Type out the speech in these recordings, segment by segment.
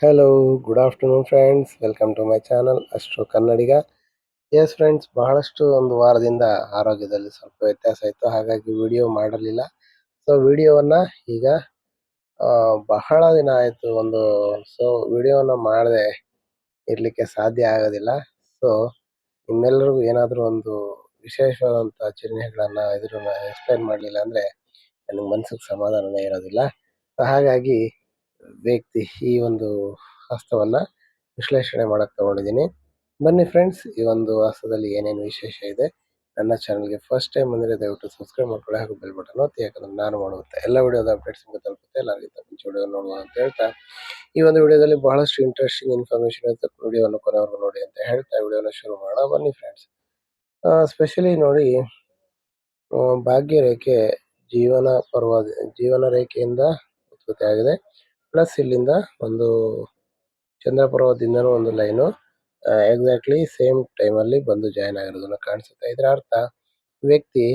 Hello good afternoon friends welcome to my channel ಅಷ್ಟು Kannadiga S friends ಬಹಳಷ್ಟು ಒಂದು ವಾರದಿಂದ ಆರೋಗ್ಯದಲ್ಲಿ ಸ್ವಲ್ಪ ವ್ಯತ್ಯಾಸ ಇತ್ತು. ಹಾಗಾಗಿ ವಿಡಿಯೋ ಮಾಡಲಿಲ್ಲ. ಸೊ ವಿಡಿಯೋವನ್ನು ಈಗ ಬಹಳ ದಿನ ಆಯಿತು ಒಂದು ಸೊ ವಿಡಿಯೋನ ಮಾಡದೆ ಇರಲಿಕ್ಕೆ ಸಾಧ್ಯ ಆಗೋದಿಲ್ಲ. ಸೊ ನಿಮ್ಮೆಲ್ಲರಿಗೂ ಏನಾದರೂ ಒಂದು ವಿಶೇಷವಾದಂಥ ಚಿಹ್ನೆಗಳನ್ನ ಇದನ್ನ ಎಕ್ಸ್ಪ್ಲೈನ್ ಮಾಡಲಿಲ್ಲ ಅಂದರೆ, ನನಗೆ ಮನಸ್ಸಿಗೆ ಸಮಾಧಾನನೇ ಇರೋದಿಲ್ಲ. ಹಾಗಾಗಿ ವ್ಯಕ್ತಿ ಈ ಒಂದು ಹಸ್ತವನ್ನ ವಿಶ್ಲೇಷಣೆ ಮಾಡಕ್ ತಗೊಂಡಿದ್ದೀನಿ. ಬನ್ನಿ ಫ್ರೆಂಡ್ಸ್ ಈ ಒಂದು ಹಸ್ತದಲ್ಲಿ ಏನೇನು ವಿಶೇಷ ಇದೆ, ನನ್ನ ಚಾನಲ್ಗೆ ಫಸ್ಟ್ ಟೈಮ್ ಬಂದರೆ ದಯವಿಟ್ಟು ಸಬ್ಸ್ಕ್ರೈಬ್ ಮಾಡ್ಕೊಳ್ಳಿ ಹಾಗೂ ಬೆಲ್ ಬಟನ್ ಒತ್ತಿ, ಯಾಕಂದ್ರೆ ನಾನು ಮಾಡುವಂಥ ಎಲ್ಲ ವಿಡಿಯೋದ ಅಪ್ಡೇಟ್ಸ್ ನಿಮಗೆ ತಲುಪುತ್ತೆ. ಎಲ್ಲರಿಗಿಂತ ಮುಂಚೆ ವಿಡಿಯೋ ನೋಡುವ ಅಂತ ಹೇಳ್ತಾ, ಈ ಒಂದು ವಿಡಿಯೋದಲ್ಲಿ ಬಹಳಷ್ಟು ಇಂಟ್ರೆಸ್ಟಿಂಗ್ ಇನ್ಫಾರ್ಮೇಶನ್ ಇರುತ್ತೆ. ವಿಡಿಯೋವನ್ನು ಕೊನೆವರೆಗೂ ನೋಡಿ ಅಂತ ಹೇಳ್ತಾ ವಿಡಿಯೋನ ಶುರು ಮಾಡೋಣ. ಬನ್ನಿ ಫ್ರೆಂಡ್ಸ್ ಸ್ಪೆಷಲಿ ನೋಡಿ ಭಾಗ್ಯ ರೇಖೆ ಜೀವನ ಪರ್ವ, ಜೀವನ ರೇಖೆಯಿಂದ ಉತ್ಪತ್ತಿ ಆಗಿದೆ. ಪ್ಲಸ್ ಇಲ್ಲಿಂದ ಒಂದು ಚಂದ್ರ ಪರ್ವತದಿಂದನೂ ಒಂದು ಲೈನು ಎಕ್ಸಾಕ್ಟ್ಲಿ ಸೇಮ್ ಟೈಮ್ ಅಲ್ಲಿ ಬಂದು ಜಾಯಿನ್ ಆಗಿರೋದನ್ನ ಕಾಣಿಸುತ್ತೆ. ಇದರ ಅರ್ಥ, ವ್ಯಕ್ತಿ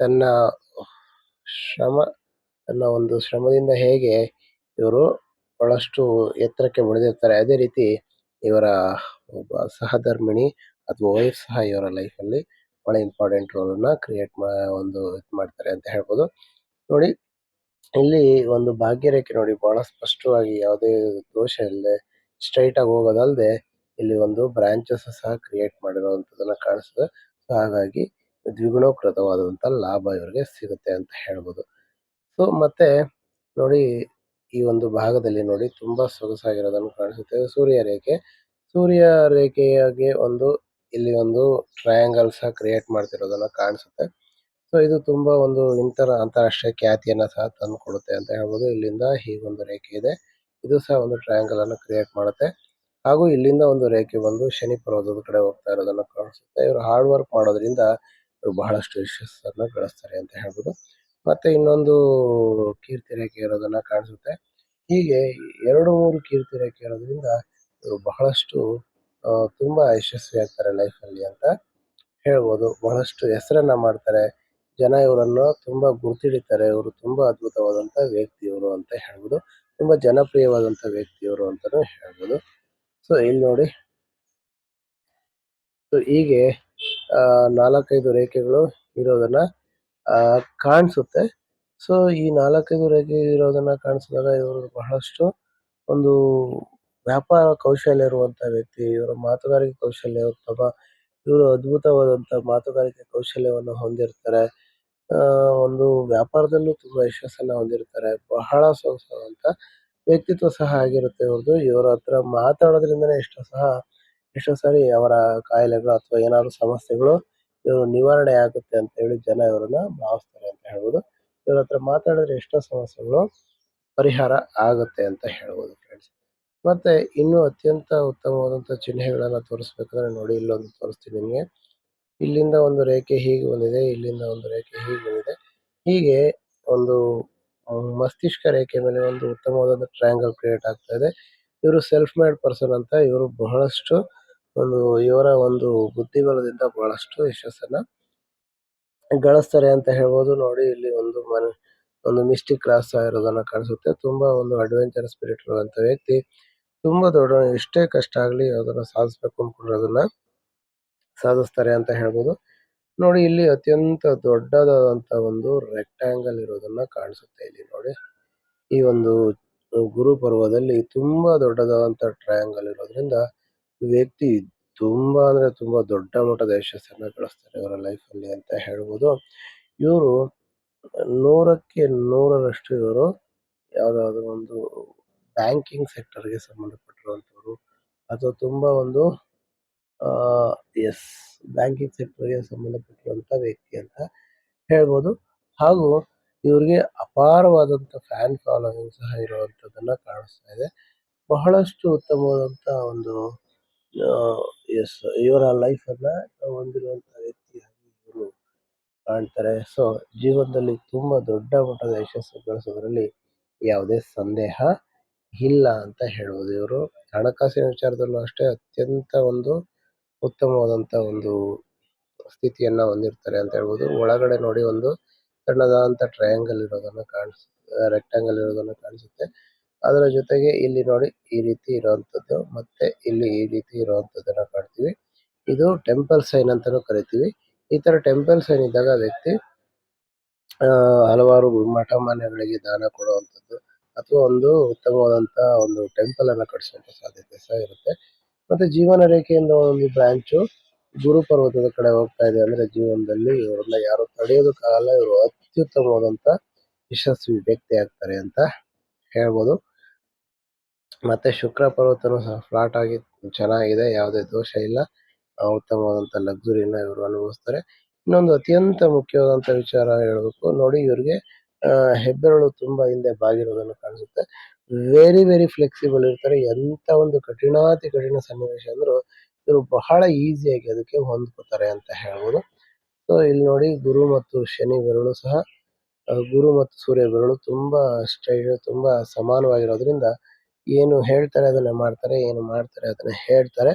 ತನ್ನ ಶ್ರಮ, ತನ್ನ ಒಂದು ಶ್ರಮದಿಂದ ಹೇಗೆ ಇವರು ಬಹಳಷ್ಟು ಎತ್ತರಕ್ಕೆ ಬೆಳೆದಿರ್ತಾರೆ ಅದೇ ರೀತಿ ಇವರ ಒಬ್ಬ ಸಹಧರ್ಮಿಣಿ ಅಥವಾ ವೈಫ್ ಸಹ ಇವರ ಅಲ್ಲಿ ಬಹಳ ಇಂಪಾರ್ಟೆಂಟ್ ರೋಲ್ ಅನ್ನ ಕ್ರಿಯೇಟ್ ಒಂದು ಇದು ಮಾಡ್ತಾರೆ ಅಂತ ಹೇಳ್ಬೋದು. ನೋಡಿ ಇಲ್ಲಿ ಒಂದು ಭಾಗ್ಯರೇಖೆ ನೋಡಿ, ಬಹಳ ಸ್ಪಷ್ಟವಾಗಿ ಯಾವುದೇ ದೋಷ ಇಲ್ಲದೆ ಸ್ಟ್ರೈಟ್ ಆಗಿ ಹೋಗೋದಲ್ಲದೆ ಇಲ್ಲಿ ಒಂದು ಬ್ರಾಂಚಸ್ ಸಹ ಕ್ರಿಯೇಟ್ ಮಾಡಿರುವಂತದನ್ನ ಕಾಣಿಸ್ತದೆ. ಸೊ ಹಾಗಾಗಿ ದ್ವಿಗುಣೋಕೃತವಾದಂತ ಲಾಭ ಇವರಿಗೆ ಸಿಗುತ್ತೆ ಅಂತ ಹೇಳ್ಬೋದು. ಸೊ ಮತ್ತೆ ನೋಡಿ, ಈ ಒಂದು ಭಾಗದಲ್ಲಿ ನೋಡಿ ತುಂಬಾ ಸೊಗಸಾಗಿರೋದನ್ನು ಕಾಣಿಸುತ್ತೆ. ಸೂರ್ಯ ರೇಖೆ. ಸೂರ್ಯ ರೇಖೆಯಾಗಿ ಒಂದು, ಇಲ್ಲಿ ಒಂದು ಟ್ರಯಾಂಗಲ್ ಸಹ ಕ್ರಿಯೇಟ್ ಮಾಡ್ತಿರೋದನ್ನ ಕಾಣಿಸುತ್ತೆ. ಸೊ ಇದು ತುಂಬಾ ಒಂದು ಇಂತರ ಅಂತಾರಾಷ್ಟ್ರೀಯ ಖ್ಯಾತಿಯನ್ನ ಸಹ ತಂದು ಕೊಡುತ್ತೆ ಅಂತ ಹೇಳ್ಬೋದು. ಇಲ್ಲಿಂದ ಹೀಗೊಂದು ರೇಖೆ ಇದೆ. ಇದು ಸಹ ಒಂದು ಟ್ರಯಾಂಗಲ್ ಅನ್ನು ಕ್ರಿಯೇಟ್ ಮಾಡುತ್ತೆ. ಹಾಗೂ ಇಲ್ಲಿಂದ ಒಂದು ರೇಖೆ ಬಂದು ಶನಿ ಪರ್ವತದ ಕಡೆ ಹೋಗ್ತಾ ಇರೋದನ್ನ ಕಾಣಿಸುತ್ತೆ. ಇವರು ಹಾರ್ಡ್ ವರ್ಕ್ ಮಾಡೋದ್ರಿಂದ ಇವರು ಬಹಳಷ್ಟು ಯಶಸ್ಸನ್ನ ಗಳಿಸ್ತಾರೆ ಅಂತ ಹೇಳ್ಬೋದು. ಮತ್ತೆ ಇನ್ನೊಂದು ಕೀರ್ತಿ ರೇಖೆ ಇರೋದನ್ನ ಕಾಣಿಸುತ್ತೆ. ಹೀಗೆ ಎರಡು ಮೂರು ಕೀರ್ತಿ ರೇಖೆ ಇರೋದ್ರಿಂದ ಇವರು ಬಹಳಷ್ಟು ತುಂಬಾ ಯಶಸ್ವಿ ಆಗ್ತಾರೆ ಲೈಫ್ ಅಲ್ಲಿ ಅಂತ ಹೇಳ್ಬೋದು. ಬಹಳಷ್ಟು ಹೆಸರನ್ನ ಮಾಡ್ತಾರೆ. ಜನ ಇವರನ್ನು ತುಂಬಾ ಗುರ್ತಿಡಿತಾರೆ. ಇವರು ತುಂಬಾ ಅದ್ಭುತವಾದಂತ ವ್ಯಕ್ತಿ ಇವರು ಅಂತ ಹೇಳ್ಬೋದು. ತುಂಬಾ ಜನಪ್ರಿಯವಾದಂತ ವ್ಯಕ್ತಿ ಇವರು ಅಂತಾನೂ ಹೇಳ್ಬೋದು. ಸೊ ಇಲ್ಲಿ ನೋಡಿ. ಸೊ ಹೀಗೆ ನಾಲ್ಕೈದು ರೇಖೆಗಳು ಇರೋದನ್ನ ಕಾಣಿಸುತ್ತೆ. ಸೊ ಈ ನಾಲ್ಕೈದು ರೇಖೆ ಇರೋದನ್ನ ಕಾಣಿಸಿದಾಗ ಇವರು ಬಹಳಷ್ಟು ಒಂದು ವ್ಯಾಪಾರ ಕೌಶಲ್ಯ ಇರುವಂತ ವ್ಯಕ್ತಿ, ಇವರ ಮಾತುಗಾರಿಕೆ ಕೌಶಲ್ಯ ಇವರು ಅದ್ಭುತವಾದಂತ ಮಾತುಗಾರಿಕೆ ಕೌಶಲ್ಯವನ್ನು ಹೊಂದಿರ್ತಾರೆ. ಒಂದು ವ್ಯಾಪಾರದಲ್ಲೂ ತುಂಬಾ ಯಶಸ್ಸನ್ನ ಹೊಂದಿರ್ತಾರೆ. ಬಹಳ ಸೊಗಸಾದಂಥ ವ್ಯಕ್ತಿತ್ವ ಸಹ ಆಗಿರುತ್ತೆ ಇವ್ರದ್ದು ಇವರ ಹತ್ರ ಮಾತಾಡೋದ್ರಿಂದನೇ ಎಷ್ಟೋ ಸಹ, ಎಷ್ಟೋ ಸಾರಿ ಅವರ ಕಾಯಿಲೆಗಳು ಅಥವಾ ಏನಾದ್ರು ಸಮಸ್ಯೆಗಳು ಇವರು ನಿವಾರಣೆ ಆಗುತ್ತೆ ಅಂತ ಹೇಳಿ ಜನ ಇವರನ್ನ ಭಾವಿಸ್ತಾರೆ ಅಂತ ಹೇಳ್ಬೋದು. ಇವ್ರ ಹತ್ರ ಮಾತಾಡಿದ್ರೆ ಎಷ್ಟೋ ಸಮಸ್ಯೆಗಳು ಪರಿಹಾರ ಆಗುತ್ತೆ ಅಂತ ಹೇಳ್ಬೋದು ಫ್ರೆಂಡ್ಸ್ ಮತ್ತೆ ಇನ್ನು ಅತ್ಯಂತ ಉತ್ತಮವಾದಂತ ಚಿಹ್ನೆಗಳನ್ನ ತೋರಿಸ್ಬೇಕಂದ್ರೆ ನೋಡಿ ಇಲ್ಲೊಂದು ತೋರಿಸ್ತೀನಿ ನಿಮ್ಗೆ. ಇಲ್ಲಿಂದ ಒಂದು ರೇಖೆ ಹೀಗೆ ಬಂದಿದೆ, ಇಲ್ಲಿಂದ ಒಂದು ರೇಖೆ ಹೀಗೆ ಬಂದಿದೆ. ಹೀಗೆ ಒಂದು ಮಸ್ತಿಷ್ಕ ರೇಖೆ ಮೇಲೆ ಒಂದು ಉತ್ತಮವಾದ ಟ್ರಯಾಂಗಲ್ ಕ್ರಿಯೇಟ್ ಆಗ್ತಾ ಇದೆ. ಇವರು ಸೆಲ್ಫ್ ಮೇಡ್ ಪರ್ಸನ್ ಅಂತ ಇವರು ಬಹಳಷ್ಟು ಒಂದು, ಇವರ ಒಂದು ಬುದ್ಧಿಬಲದಿಂದ ಬಹಳಷ್ಟು ಯಶಸ್ಸನ್ನ ಗಳಿಸ್ತಾರೆ ಅಂತ ಹೇಳ್ಬೋದು. ನೋಡಿ, ಇಲ್ಲಿ ಒಂದು ಮನೆ, ಒಂದು ಮಿಸ್ಟಿಕ್ ಕ್ರಾಸ್ ಇರೋದನ್ನ ಕಾಣಿಸುತ್ತೆ. ತುಂಬಾ ಒಂದು ಅಡ್ವೆಂಚರ್ ಸ್ಪಿರಿಟ್ ಇರುವಂತ ವ್ಯಕ್ತಿ. ತುಂಬಾ ದೊಡ್ಡ ಎಷ್ಟೇ ಕಷ್ಟ ಆಗ್ಲಿ ಅದನ್ನ ಸಾಧಿಸ್ಬೇಕು ಅನ್ಕೊಂಡ್ರೆ ಸಾಧಿಸ್ತಾರೆ ಅಂತ ಹೇಳ್ಬೋದು. ನೋಡಿ, ಇಲ್ಲಿ ಅತ್ಯಂತ ದೊಡ್ಡದಾದಂತ ಒಂದು ರೆಕ್ಟಾಂಗಲ್ ಇರೋದನ್ನ ಕಾಣಿಸುತ್ತೆ ಇಲ್ಲಿ ನೋಡಿ. ಈ ಒಂದು ಗುರು ಪರ್ವದಲ್ಲಿ ತುಂಬಾ ದೊಡ್ಡದಾದಂತ ಟ್ರಯಾಂಗಲ್ ಇರೋದ್ರಿಂದ ವ್ಯಕ್ತಿ ತುಂಬಾ ಅಂದ್ರೆ ತುಂಬಾ ದೊಡ್ಡ ಮಟ್ಟದ ಯಶಸ್ಸನ್ನ ಗಳಿಸ್ತಾರೆ ಅವರ ಲೈಫ್ ಅಲ್ಲಿ ಅಂತ ಹೇಳ್ಬೋದು. ಇವರು ನೂರಕ್ಕೆ ನೂರರಷ್ಟು ಇವರು ಯಾವ್ದಾದ್ರು ಒಂದು ಬ್ಯಾಂಕಿಂಗ್ ಸೆಕ್ಟರ್ಗೆ ಸಂಬಂಧಪಟ್ಟಿರುವಂತವ್ರು ಅಥವಾ ತುಂಬಾ ಒಂದು ಆ, ಎಸ್, ಬ್ಯಾಂಕಿಂಗ್ ಸೆಕ್ಟರ್ಗೆ ಸಂಬಂಧಪಟ್ಟಿರುವಂತ ವ್ಯಕ್ತಿ ಅಂತ ಹೇಳ್ಬೋದು. ಹಾಗೂ ಇವರಿಗೆ ಅಪಾರವಾದಂತ ಫ್ಯಾನ್ ಫಾಲೋವಿಂಗ್ ಸಹ ಇರುವಂತದನ್ನ ಕಾಣಿಸ್ತಾ ಇದೆ. ಬಹಳಷ್ಟು ಉತ್ತಮವಾದಂತ ಒಂದು ಎಸ್, ಇವರ ಲೈಫ್ ಅನ್ನ ಹೊಂದಿರುವಂತ ವ್ಯಕ್ತಿ ಇವರು ಕಾಣ್ತಾರೆ. ಸೊ, ಜೀವನದಲ್ಲಿ ತುಂಬಾ ದೊಡ್ಡ ಮಟ್ಟದ ಯಶಸ್ಸು ಗಳಿಸೋದ್ರಲ್ಲಿ ಯಾವುದೇ ಸಂದೇಹ ಇಲ್ಲ ಅಂತ ಹೇಳ್ಬೋದು ಇವರು. ಹಣಕಾಸಿನ ವಿಚಾರದಲ್ಲೂ ಅಷ್ಟೇ ಅತ್ಯಂತ ಒಂದು ಉತ್ತಮವಾದಂತ ಒಂದು ಸ್ಥಿತಿಯನ್ನ ಹೊಂದಿರ್ತಾರೆ ಅಂತ ಹೇಳಬಹುದು ಒಳಗಡೆ ನೋಡಿ ಒಂದು ಸಣ್ಣದಾದಂತ ಟ್ರಯಾಂಗಲ್ ಇರೋದನ್ನ ಕಾಣಿಸ್ ರೆಕ್ಟಾಂಗಲ್ ಇರೋದನ್ನ ಕಾಣಿಸುತ್ತೆ. ಅದರ ಜೊತೆಗೆ ಇಲ್ಲಿ ನೋಡಿ ಈ ರೀತಿ ಇರುವಂತದ್ದು ಮತ್ತೆ ಇಲ್ಲಿ ಈ ರೀತಿ ಇರುವಂತದ್ದನ್ನ ಕಾಣ್ತೀವಿ. ಇದು ಟೆಂಪಲ್ ಸೈನ್ ಅಂತಾನೂ ಕರಿತೀವಿ. ಈ ತರ ಟೆಂಪಲ್ ಸೈನ್ ಇದ್ದಾಗ ವ್ಯಕ್ತಿ ಆಹ್ಹ್ ಹಲವಾರು ಮಠ ಮಾನ್ಯಗಳಿಗೆ ದಾನ ಕೊಡುವಂತದ್ದು ಅಥವಾ ಒಂದು ಉತ್ತಮವಾದಂತಹ ಒಂದು ಟೆಂಪಲ್ ಅನ್ನ ಕಟ್ಟಿಸುವಂತ ಸಾಧ್ಯತೆ ಸಹ ಇರುತ್ತೆ. ಮತ್ತೆ ಜೀವನ ರೇಖೆಯಿಂದ ಒಂದು ಬ್ರಾಂಚ್ ಗುರು ಪರ್ವತದ ಕಡೆ ಹೋಗ್ತಾ ಇದೆ ಅಂದ್ರೆ ಜೀವನದಲ್ಲಿ ಇವರನ್ನ ಯಾರು ತಡೆಯೋದಕ್ಕಾಗಲ್ಲ ಇವರು ಅತ್ಯುತ್ತಮವಾದಂತ ಯಶಸ್ವಿ ವ್ಯಕ್ತಿ ಆಗ್ತಾರೆ ಅಂತ ಹೇಳ್ಬೋದು. ಮತ್ತೆ ಶುಕ್ರ ಪರ್ವತನು ಸಹ ಫ್ಲಾಟ್ ಆಗಿ ಚೆನ್ನಾಗಿದೆ, ಯಾವುದೇ ದೋಷ ಇಲ್ಲ. ಉತ್ತಮವಾದಂತ ಲಕ್ಸುರಿನ ಇವರು ಅನುಭವಿಸ್ತಾರೆ. ಇನ್ನೊಂದು ಅತ್ಯಂತ ಮುಖ್ಯವಾದಂತ ವಿಚಾರ ಹೇಳಬೇಕು. ನೋಡಿ, ಇವ್ರಿಗೆ ಹೆಬ್ಬೆರಳು ತುಂಬಾ ಹಿಂದೆ ಬಾಗಿರೋದನ್ನು ಕಾಣಿಸುತ್ತೆ. ವೆರಿ ವೆರಿ ಫ್ಲೆಕ್ಸಿಬಲ್ ಇರ್ತಾರೆ. ಎಂತ ಒಂದು ಕಠಿಣಾತಿ ಕಠಿಣ ಸನ್ನಿವೇಶ ಅಂದ್ರೂ ಇವರು ಬಹಳ ಈಸಿಯಾಗಿ ಅದಕ್ಕೆ ಹೊಂದ್ಕೋತಾರೆ ಅಂತ ಹೇಳ್ಬೋದು. ಸೊ ಇಲ್ಲಿ ನೋಡಿ ಗುರು ಮತ್ತು ಶನಿ ಬೆರಳು ಸಹ ಗುರು ಮತ್ತು ಸೂರ್ಯ ಬೆರಳು ತುಂಬಾ ಸ್ಟೈಲ್ ತುಂಬಾ ಸಮಾನವಾಗಿರೋದ್ರಿಂದ ಏನು ಹೇಳ್ತಾರೆ ಅದನ್ನ ಮಾಡ್ತಾರೆ, ಏನು ಮಾಡ್ತಾರೆ ಅದನ್ನ ಹೇಳ್ತಾರೆ.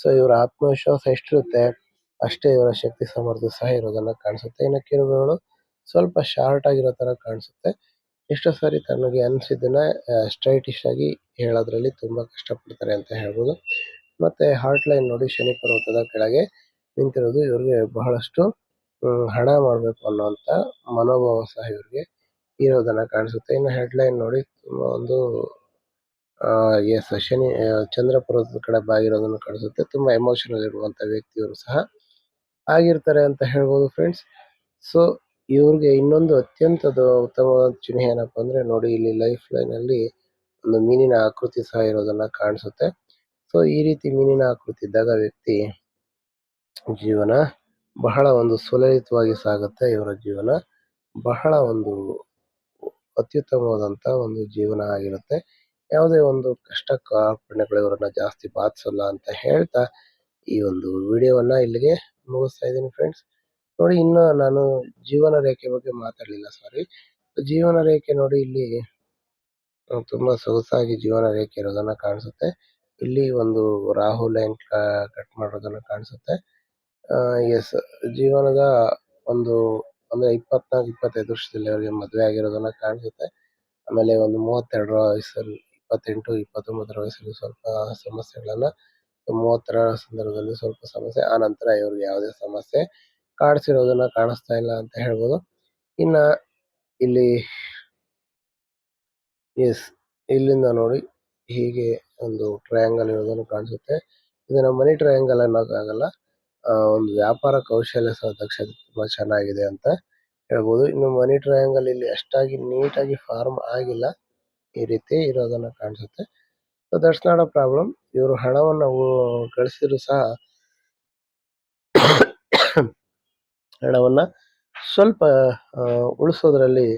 ಸೊ ಇವರ ಆತ್ಮವಿಶ್ವಾಸ ಎಷ್ಟಿರುತ್ತೆ, ಅಷ್ಟೇ ಇವರ ಶಕ್ತಿ ಸಮರ್ಥ ಸಹ ಇರೋದನ್ನ ಕಾಣಿಸುತ್ತೆ. ಇನ್ನು ಕಿರುಬೆರಳು ಸ್ವಲ್ಪ ಶಾರ್ಟ್ ಆಗಿರೋ ತರ ಕಾಣಿಸುತ್ತೆ. ಎಷ್ಟೋ ಸಾರಿ ತನಗೆ ಅನಿಸಿದ್ದನ್ನ ಸ್ಟ್ರೈಟಿಶ್ ಆಗಿ ಹೇಳೋದ್ರಲ್ಲಿ ತುಂಬಾ ಕಷ್ಟಪಡ್ತಾರೆ ಅಂತ ಹೇಳ್ಬೋದು. ಮತ್ತೆ ಹಾರ್ಟ್ ಲೈನ್ ನೋಡಿ ಶನಿ ಪರ್ವತದ ಕೆಳಗೆ ನಿಂತಿರೋದು ಇವ್ರಿಗೆ ಬಹಳಷ್ಟು ಹಣ ಮಾಡ್ಬೇಕು ಅನ್ನೋಂತ ಮನೋಭಾವ ಸಹ ಇವ್ರಿಗೆ ಇರೋದನ್ನ ಕಾಣಿಸುತ್ತೆ. ಇನ್ನು ಹೆಡ್ಲೈನ್ ನೋಡಿ ತುಂಬಾ ಒಂದು ಎಸ್ ಶನಿ ಚಂದ್ರ ಪರ್ವತದ ಕಡೆ ಬಾಗಿರೋದನ್ನ ಕಾಣಿಸುತ್ತೆ. ತುಂಬಾ ಎಮೋಷನಲ್ ಇರುವಂತ ವ್ಯಕ್ತಿಯವರು ಸಹ ಆಗಿರ್ತಾರೆ ಅಂತ ಹೇಳ್ಬೋದು ಫ್ರೆಂಡ್ಸ್ ಸೊ ಇವ್ರಿಗೆ ಇನ್ನೊಂದು ಅತ್ಯಂತ ಉತ್ತಮವಾದ ಚಿಹ್ನೆ ಏನಪ್ಪಾ ಅಂದ್ರೆ ನೋಡಿ ಇಲ್ಲಿ ಲೈಫ್ ಲೈನ್ ಅಲ್ಲಿ ಒಂದು ಮೀನಿನ ಆಕೃತಿ ಸಹ ಇರೋದನ್ನ ಕಾಣಿಸುತ್ತೆ. ಸೊ ಈ ರೀತಿ ಮೀನಿನ ಆಕೃತಿ ಇದ್ದಾಗ ವ್ಯಕ್ತಿ ಜೀವನ ಬಹಳ ಒಂದು ಸುಲಲಿತವಾಗಿ ಸಾಗುತ್ತೆ. ಇವರ ಜೀವನ ಬಹಳ ಒಂದು ಅತ್ಯುತ್ತಮವಾದಂತ ಒಂದು ಜೀವನ ಆಗಿರುತ್ತೆ. ಯಾವುದೇ ಒಂದು ಕಷ್ಟ ಕಾರ್ಪಣ್ಯಗಳು ಇವರನ್ನ ಜಾಸ್ತಿ ಬಾಧಿಸಲ್ಲ ಅಂತ ಹೇಳ್ತಾ ಈ ಒಂದು ವಿಡಿಯೋವನ್ನ ಇಲ್ಲಿಗೆ ಮುಗಿಸ್ತಾ ಇದ್ದೀನಿ ಫ್ರೆಂಡ್ಸ್ ನೋಡಿ, ಇನ್ನು ನಾನು ಜೀವನ ರೇಖೆ ಬಗ್ಗೆ ಮಾತಾಡಲಿಲ್ಲ ಸಾರಿ ಜೀವನ ರೇಖೆ ನೋಡಿ, ಇಲ್ಲಿ ತುಂಬಾ ಸೊಗಸಾಗಿ ಜೀವನ ರೇಖೆ ಇರೋದನ್ನ ಕಾಣಿಸುತ್ತೆ. ಇಲ್ಲಿ ಒಂದು ರಾಹು ಲೈನ್ ಕಟ್ ಮಾಡೋದನ್ನ ಕಾಣಿಸುತ್ತೆ. ಎಸ್ ಜೀವನದ ಒಂದು, ಅಂದ್ರೆ ಇಪ್ಪತ್ನಾಲ್ಕು, ಇಪ್ಪತ್ತೈದು ವರ್ಷದಲ್ಲಿ ಅವರಿಗೆ ಮದುವೆ ಆಗಿರೋದನ್ನ ಕಾಣಿಸುತ್ತೆ. ಆಮೇಲೆ ಒಂದು ಮೂವತ್ತೆರಡರ ವಯಸ್ಸಲ್ಲಿ, ಇಪ್ಪತ್ತೆಂಟು, ಇಪ್ಪತ್ತೊಂಬತ್ತರ ವಯಸ್ಸಲ್ಲಿ ಸ್ವಲ್ಪ ಸಮಸ್ಯೆಗಳನ್ನ, ಮೂವತ್ತರ ಸಂದರ್ಭದಲ್ಲಿ ಸ್ವಲ್ಪ ಸಮಸ್ಯೆ ಆ ನಂತರ ಇವ್ರಿಗೆ ಯಾವುದೇ ಸಮಸ್ಯೆ ಕಾಡ್ಸಿರೋದನ್ನ ಕಾಣಿಸ್ತಾ ಇಲ್ಲ ಅಂತ ಹೇಳ್ಬೋದು. ಇನ್ನ ಇಲ್ಲಿ ಎಸ್ ಇಲ್ಲಿಂದ ನೋಡಿ ಹೀಗೆ ಒಂದು ಟ್ರಯಾಂಗಲ್ ಇರೋದನ್ನು ಕಾಣಿಸುತ್ತೆ. ಇದನ್ನ ಮನಿ ಟ್ರಯಾಂಗಲ್ ಅನ್ನೋಕ್ಕಾಗಲ್ಲ ಒಂದು ವ್ಯಾಪಾರ ಕೌಶಲ್ಯ ಸಹ ದಕ್ಷತೆ ತುಂಬಾ ಚೆನ್ನಾಗಿದೆ ಅಂತ ಹೇಳ್ಬೋದು. ಇನ್ನು ಮನಿ ಟ್ರಯಾಂಗಲ್ ಇಲ್ಲಿ ಅಷ್ಟಾಗಿ ನೀಟಾಗಿ ಫಾರ್ಮ್ ಆಗಿಲ್ಲ. ಈ ರೀತಿ ಇರೋದನ್ನ ಕಾಣಿಸುತ್ತೆ. So that's not a problem ಇವರು ಹಣವನ್ನು ಕಳಿಸಿದ್ರು ಸಹ ಹಣವನ್ನ ಸ್ವಲ್ಪ ಉಳಿಸೋದ್ರಲ್ಲಿ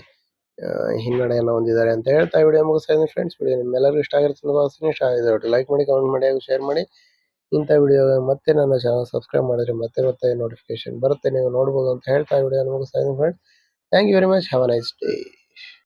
ಹಿನ್ನಡೆಯನ್ನು ಹೊಂದಿದ್ದಾರೆ ಅಂತ ಹೇಳ್ತಾ ವಿಡಿಯೋ ಮುಗಿಸ್ತಾ ಇದ್ದೀನಿ ಫ್ರೆಂಡ್ಸ್ ವಿಡಿಯೋ ನಿಮ್ಮೆಲ್ಲರಿಗೂ ಇಷ್ಟ ಆಗಿರ್ತದೆ ಭಾವಿಸ್ತೀನಿ. ಆಗಿದೆ ಲೈಕ್ ಮಾಡಿ ಕಮೆಂಟ್ ಮಾಡಿ, ಹಾಗೂ ಶೇರ್ ಮಾಡಿ. ಇಂಥ ವಿಡಿಯೋ ಮತ್ತೆ ನನ್ನ ಚಾನಲ್ ಸಬ್ಸ್ಕ್ರೈಬ್ ಮಾಡಿದ್ರೆ ಮತ್ತೆ ಮತ್ತೆ ನೋಟಿಫಿಕೇಶನ್ ಬರುತ್ತೆ. ನೀವು ನೋಡ್ಬೋದು ಅಂತ ಹೇಳ್ತಾ ವಿಡಿಯೋ ಮುಗಿಸ್ತಾ ಇದ್ದೀನಿ friends thank you very much have a nice day